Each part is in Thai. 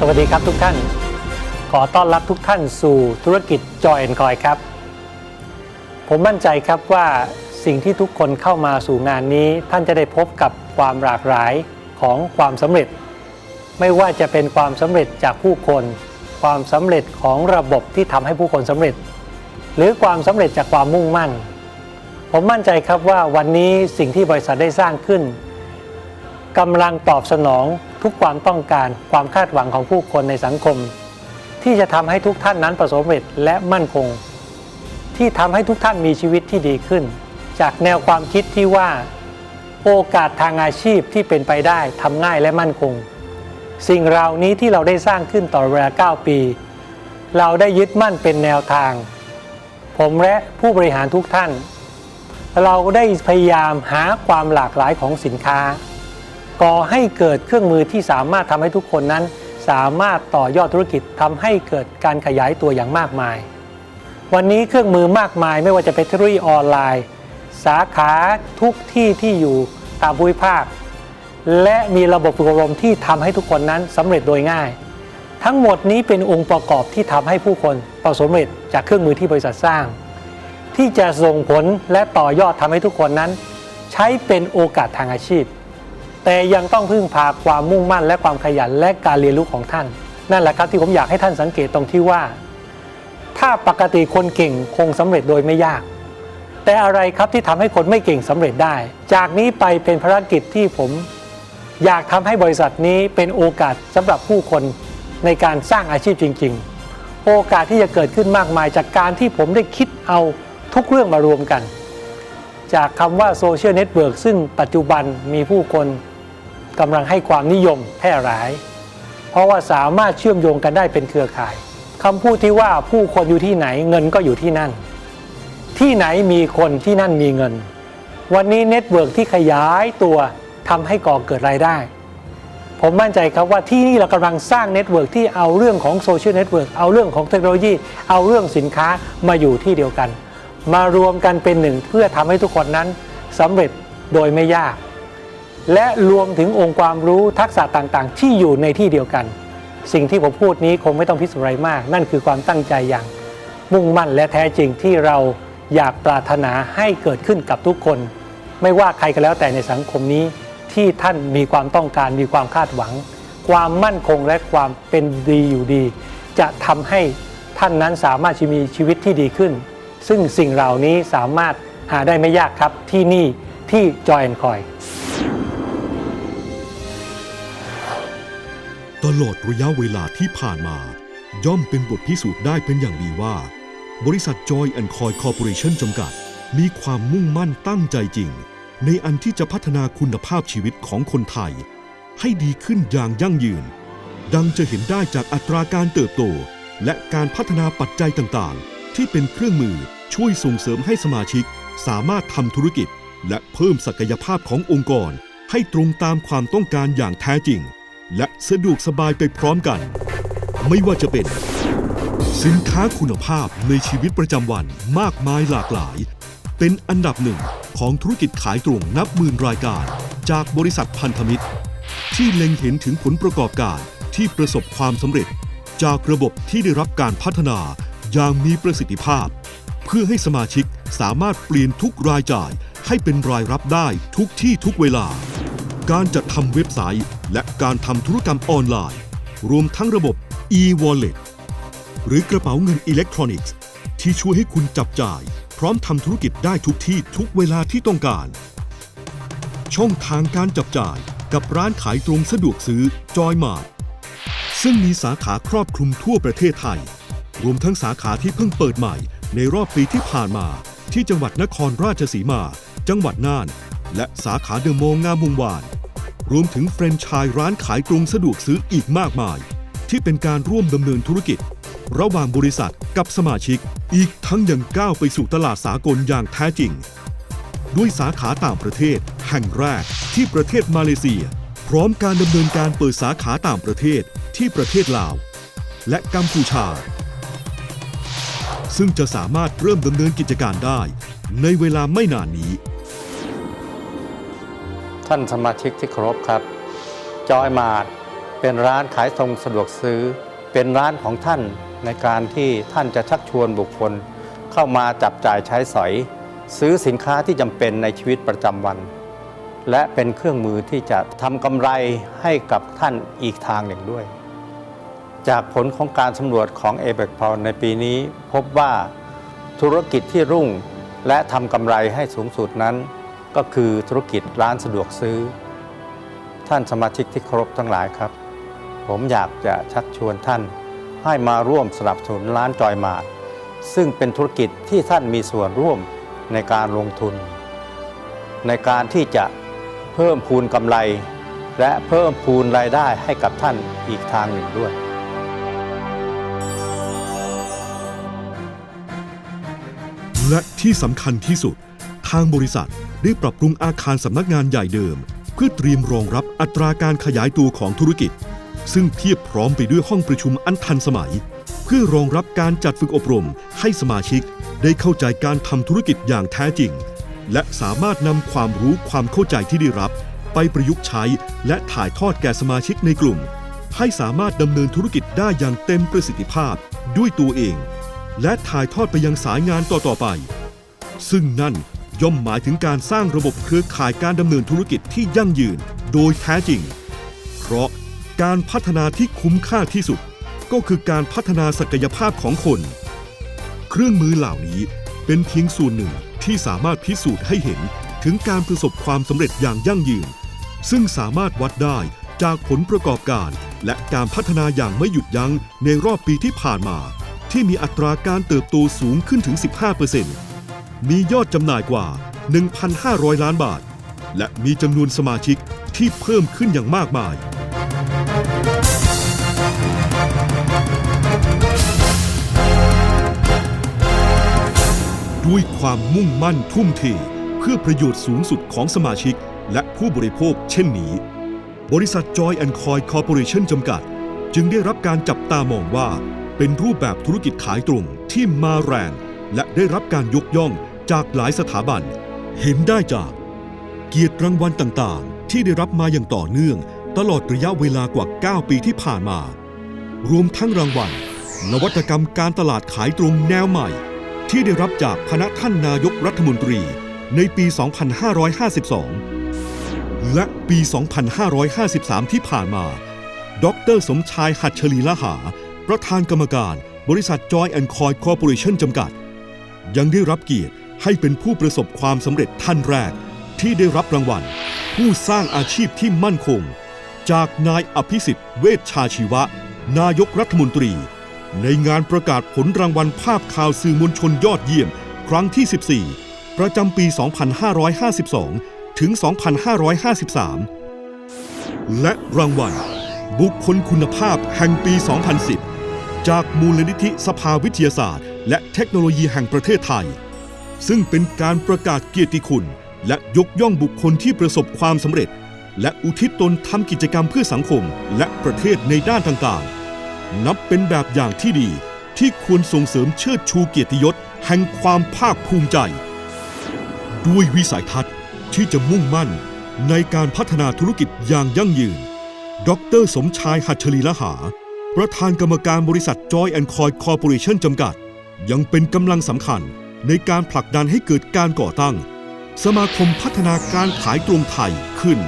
สวัสดีครับทุกท่าน ขอต้อนรับทุกท่านสู่ธุรกิจจอยแอนคอยครับ ผมมั่นใจครับว่าสิ่งที่ทุกคนเข้ามาสู่งานนี้ท่านจะได้พบกับความหลากหลายของความสำเร็จ ไม่ว่าจะเป็นความสำเร็จจากผู้คน ความสำเร็จของระบบที่ทำให้ผู้คนสำเร็จ หรือความสำเร็จจากความมุ่งมั่น ผมมั่นใจครับว่าวันนี้สิ่งที่บริษัทได้สร้างขึ้นกำลังตอบสนอง ทุกความต้องการความคาดหวังของผู้คนในสังคม ที่จะทำให้ทุกท่านนั้นประสบความสำเร็จและมั่นคง ที่ทำให้ทุกท่านมีชีวิตที่ดีขึ้น จากแนวความคิดที่ว่า โอกาสทางอาชีพที่เป็นไปได้ทำง่ายและมั่นคง สิ่งเหล่านี้ที่เราได้สร้างขึ้นต่อเวลา 9 ปี เราได้ยึดมั่นเป็นแนวทาง ผมและผู้บริหารทุกท่าน เราได้พยายามหาความหลากหลายของสินค้า ก่อให้เกิดเครื่องมือที่สามารถทำให้ทุกคนนั้น สามารถต่อยอดธุรกิจทำให้เกิดการขยายตัวอย่างมากมาย วันนี้เครื่องมือมากมายไม่ว่าจะเป็นเทคโนโลยีออนไลน์ สาขาทุกที่ที่อยู่ตามภูมิภาค และมีระบบฝึกอบรมที่ทำให้ทุกคนนั้นสำเร็จโดยง่าย ทั้งหมดนี้เป็นองค์ประกอบที่ทำให้ผู้คนประสบความสำเร็จจากเครื่องมือที่บริษัทสร้าง ที่จะส่งผลและต่อยอดทำให้ทุกคนนั้น ใช้เป็นโอกาสทางอาชีพ แต่ยังต้องพึ่งพาความมุ่งมั่นและความขยันและการเรียนรู้ของท่าน นั่นแหละครับที่ผมอยากให้ท่านสังเกตตรงที่ว่า ถ้าปกติคนเก่งคงสำเร็จโดยไม่ยาก แต่อะไรครับที่ทำให้คนไม่เก่งสำเร็จได้ จากนี้ไปเป็นภารกิจที่ผมอยากทำให้บริษัทนี้เป็นโอกาสสำหรับผู้คนในการสร้างอาชีพจริง ๆ โอกาสที่จะเกิดขึ้นมากมายจากการที่ผมได้คิดเอาทุกเรื่องมารวมกัน จากคำว่าโซเชียลเน็ตเวิร์กซึ่งปัจจุบันมีผู้คน กำลังให้ความนิยมแพร่หลาย เพราะว่าสามารถเชื่อมโยงกันได้เป็นเครือข่ายคำพูดที่ว่าผู้คนอยู่ที่ไหนเงินก็อยู่ที่นั่น ที่ไหนมีคนที่นั่นมีเงิน วันนี้เน็ตเวิร์กที่ขยายตัวทำให้ก่อเกิดรายได้ ผมมั่นใจครับว่าที่นี่เรากำลังสร้างเน็ตเวิร์กที่เอาเรื่องของโซเชียลเน็ตเวิร์กเอาเรื่องของเทคโนโลยี เอาเรื่องสินค้ามาอยู่ที่เดียวกัน มารวมกันเป็นหนึ่งเพื่อทำให้ทุกคนนั้นสำเร็จโดยไม่ยาก และรวมถึงองค์ความรู้ทักษะต่างๆ ที่อยู่ในที่เดียวกัน สิ่งที่ผมพูดนี้คงไม่ต้องพิสูจน์อะไรมาก นั่นคือความตั้งใจอย่าง มุ่งมั่นและแท้จริงที่เราอยากปรารถนาให้เกิดขึ้นกับทุกคน ไม่ว่าใครก็แล้วแต่ในสังคมนี้ที่ท่านมีความต้องการมีความคาดหวัง ความมั่นคงและความเป็นดีอยู่ดี จะทำให้ท่านนั้นสามารถจะมีชีวิตที่ดีขึ้น ซึ่งสิ่งเหล่านี้สามารถหาได้ไม่ยากครับที่นี่ที่จอยแอนคอย ตลอดระยะเวลาที่ผ่านมา ย่อมเป็นบทพิสูจน์ได้เป็นอย่างดีว่า บริษัทจอยแอนคอยคอร์ปอเรชั่นจำกัด มีความมุ่งมั่นตั้งใจจริง ในอันที่จะพัฒนาคุณภาพชีวิตของคนไทย ให้ดีขึ้นอย่างยั่งยืน ดังจะเห็นได้จากอัตราการเติบโต และการพัฒนาปัจจัยต่างๆ ที่เป็นเครื่องมือช่วยส่งเสริมให้สมาชิก สามารถทำธุรกิจ และเพิ่มศักยภาพขององค์กร ให้ตรงตามความต้องการอย่างแท้จริง และสะดวกสบายไปพร้อมกัน ไม่ว่าจะเป็น สินค้าคุณภาพในชีวิตประจำวันมากมายหลากหลาย เป็นอันดับหนึ่งของธุรกิจขายตรงนับหมื่นรายการ จากบริษัทพันธมิตร ที่เล็งเห็นถึงผลประกอบการที่ประสบความสำเร็จ จากระบบที่ได้รับการพัฒนาอย่างมีประสิทธิภาพ เพื่อให้สมาชิกสามารถเปลี่ยนทุกรายจ่ายให้เป็นรายรับได้ทุกที่ทุกเวลา การจัดทำเว็บไซต์ และการทำธุรกรรมออนไลน์ รวมทั้งระบบ e-wallet หรือกระเป๋าเงินอิเล็กทรอนิกส์ ที่ช่วยให้คุณจับจ่าย พร้อมทำธุรกิจได้ทุกที่ทุกเวลาที่ต้องการ ช่องทางการจับจ่ายกับร้านขายตรงสะดวกซื้อจอยมาร์ทซึ่งมีสาขาครอบคลุมทั่วประเทศไทย รวมทั้งสาขาที่เพิ่งเปิดใหม่ ในรอบปีที่ผ่านมา ที่จังหวัดนครราชสีมา จังหวัดน่าน และสาขาเดอะมองงามวงวาน รวมถึงแฟรนไชส์ร้านขายตรงสะดวกซื้ออีกมากมาย ที่เป็นการร่วมดำเนินธุรกิจ ระหว่างบริษัทกับสมาชิก อีกทั้งยังก้าวไปสู่ตลาดสากลอย่างแท้จริง ด้วยสาขาต่างประเทศ แห่งแรกที่ประเทศมาเลเซีย พร้อมการดำเนินการเปิดสาขาต่างประเทศที่ประเทศลาว และกัมพูชา ซึ่งจะสามารถเริ่มดำเนินกิจการได้ ในเวลาไม่นานนี้ ท่านสมาชิกที่เคารพครับ จอยมาร์ทเป็นร้านขายตรงสะดวกซื้อ เป็นร้านของท่านในการที่ท่านจะชักชวนบุคคล เข้ามาจับจ่ายใช้สอย ซื้อสินค้าที่จำเป็นในชีวิตประจำวัน และเป็นเครื่องมือที่จะทำกำไรให้กับท่านอีกทางหนึ่งด้วย จากผลของการสำรวจของ a b e c p o ในปีนี้พบว่าธุรกิจที่รุ่งและทำกำไรให้สูงสุดนั้น ก็คือธุรกิจร้านสะดวกซื้อ ท่านสมาชิกที่เคารพทั้งหลายครับ ผมอยากจะชักชวนท่านให้มาร่วมสนับสนุนร้านจอยมาร์ทซึ่งเป็นธุรกิจที่ท่านมีส่วนร่วมในการลงทุน ในการที่จะเพิ่มพูนกำไร และเพิ่มพูนรายได้ให้กับท่านอีกทางหนึ่งด้วยและที่สำคัญที่สุด ทางบริษัท ได้ปรับปรุงอาคารสำนักงานใหญ่เดิม เพื่อเตรียมรองรับอัตราการขยายตัวของธุรกิจ ซึ่งเพียบพร้อมไปด้วยห้องประชุมอันทันสมัย เพื่อรองรับการจัดฝึกอบรมให้สมาชิกได้เข้าใจการทำธุรกิจอย่างแท้จริง และสามารถนำความรู้ความเข้าใจที่ได้รับ ไปประยุกต์ใช้และถ่ายทอดแก่สมาชิกในกลุ่ม ให้สามารถดำเนินธุรกิจได้อย่างเต็มประสิทธิภาพด้วยตัวเอง และถ่ายทอดไปยังสายงานต่อๆไป ซึ่งนั่น ย่อมหมายถึงการสร้างระบบเครือข่ายการดำเนินธุรกิจที่ยั่งยืนโดยแท้จริง เพราะการพัฒนาที่คุ้มค่าที่สุด ก็คือการพัฒนาศักยภาพของคน เครื่องมือเหล่านี้เป็นเพียงส่วนหนึ่งที่สามารถพิสูจน์ให้เห็นถึงการประสบความสำเร็จอย่างยั่งยืน ซึ่งสามารถวัดได้จากผลประกอบการ และการพัฒนาอย่างไม่หยุดยั้งในรอบปีที่ผ่านมา ที่มีอัตราการเติบโตสูงขึ้นถึง 15% มียอดจำหน่ายกว่า 1,500 ล้านบาท และมีจำนวนสมาชิกที่เพิ่มขึ้นอย่างมากมาย ด้วยความมุ่งมั่นทุ่มเทเพื่อประโยชน์สูงสุดของสมาชิกและผู้บริโภคเช่นนี้ บริษัท Joy and Coy Corporation จำกัด จึงได้รับการจับตามองว่า เป็นรูปแบบธุรกิจขายตรงที่มาแรง และได้รับการยกย่อง จากหลายสถาบัน เห็นได้จาก เกียรติรางวัลต่างๆ ที่ได้รับมาอย่างต่อเนื่อง ตลอดระยะเวลากว่า 9 ปีที่ผ่านมา รวมทั้งรางวัล นวัตกรรมการตลาดขายตรงแนวใหม่ ที่ได้รับจากคณะท่านนายกรัฐมนตรีในปี 2552 และปี 2553 ที่ผ่านมา ดร สมชายหัตถลีละหา ประธานกรรมการบริษัท Joy and Coy Corporation จำกัด ยังได้รับเกียรติ ให้เป็นผู้ประสบความสำเร็จท่านแรกที่ได้รับรางวัล ผู้สร้างอาชีพที่มั่นคง จากนายอภิสิทธิ์ เวชชาชีวะ นายกรัฐมนตรี ในงานประกาศผลรางวัลภาพข่าวสื่อมวลชนยอดเยี่ยม ครั้งที่ 14 ประจำปี 2552 ถึง 2553 และรางวัล บุคคลคุณภาพแห่งปี 2010 จากมูลนิธิสภาวิทยาศาสตร์ และเทคโนโลยีแห่งประเทศไทย ซึ่งเป็นการประกาศเกียรติคุณ และยกย่องบุคคลที่ประสบความสำเร็จ และอุทิศตนทำกิจกรรมเพื่อสังคมและประเทศในด้านต่างๆ นับเป็นแบบอย่างที่ดีที่ควรส่งเสริมเชิดชูเกียรติยศแห่งความภาคภูมิใจ ด้วยวิสัยทัศน์ที่จะมุ่งมั่นในการพัฒนาธุรกิจอย่างยั่งยืน ดรสมชายหัตถลีละหา ประธานกรรมการบริษัท Joy and Coy Corporation จำกัด ยังเป็นกำลังสำคัญ ในการผลักดันให้เกิดการก่อตั้ง สมาคมพัฒนาการขายตรงไทยขึ้น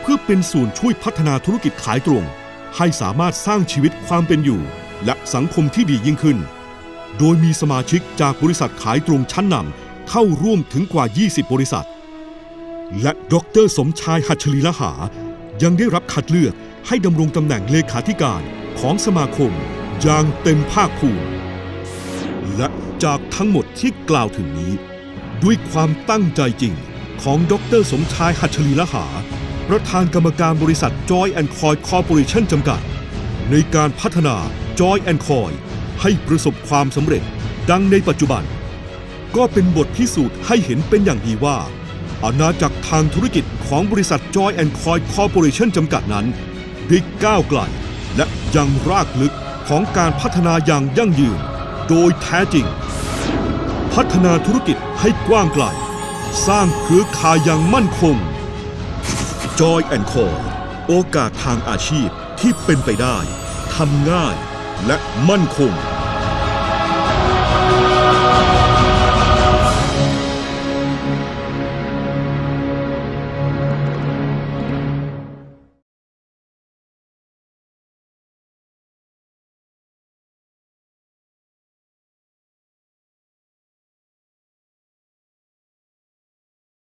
เพื่อเป็นส่วนช่วยพัฒนาธุรกิจขายตรง ให้สามารถสร้างชีวิตความเป็นอยู่ และสังคมที่ดียิ่งขึ้น โดยมีสมาชิกจากบริษัทขายตรงชั้นนำเข้าร่วมถึงกว่า 20 บริษัท และดรสมชายหัตถลีละหา ยังได้รับคัดเลือกให้ดำรงตำแหน่งเลขาธิการของสมาคมอย่างเต็มภาคภูมิและจาก ทั้งหมดที่กล่าวถึงนี้ ด้วยความตั้งใจจริงของดรสมชายหัตถลีละหา ประธานกรรมการบริษัท Joy and Coy Corporation จำกัด ในการพัฒนา Joy and Coy ให้ประสบความสำเร็จดังในปัจจุบัน ก็เป็นบทพิสูจน์ให้เห็นเป็นอย่างดีว่า อาณาจักรทางธุรกิจของบริษัท Joy and Coy Corporation จำกัดนั้นได้ก้าวไกลและยังรากลึกของการพัฒนาอย่างยั่งยืน โดยแท้จริง พัฒนาธุรกิจให้กว้างไกล สร้างเครือข่ายอย่างมั่นคง Joy and Coy โอกาสทางอาชีพที่เป็นไปได้ทำง่ายและมั่นคง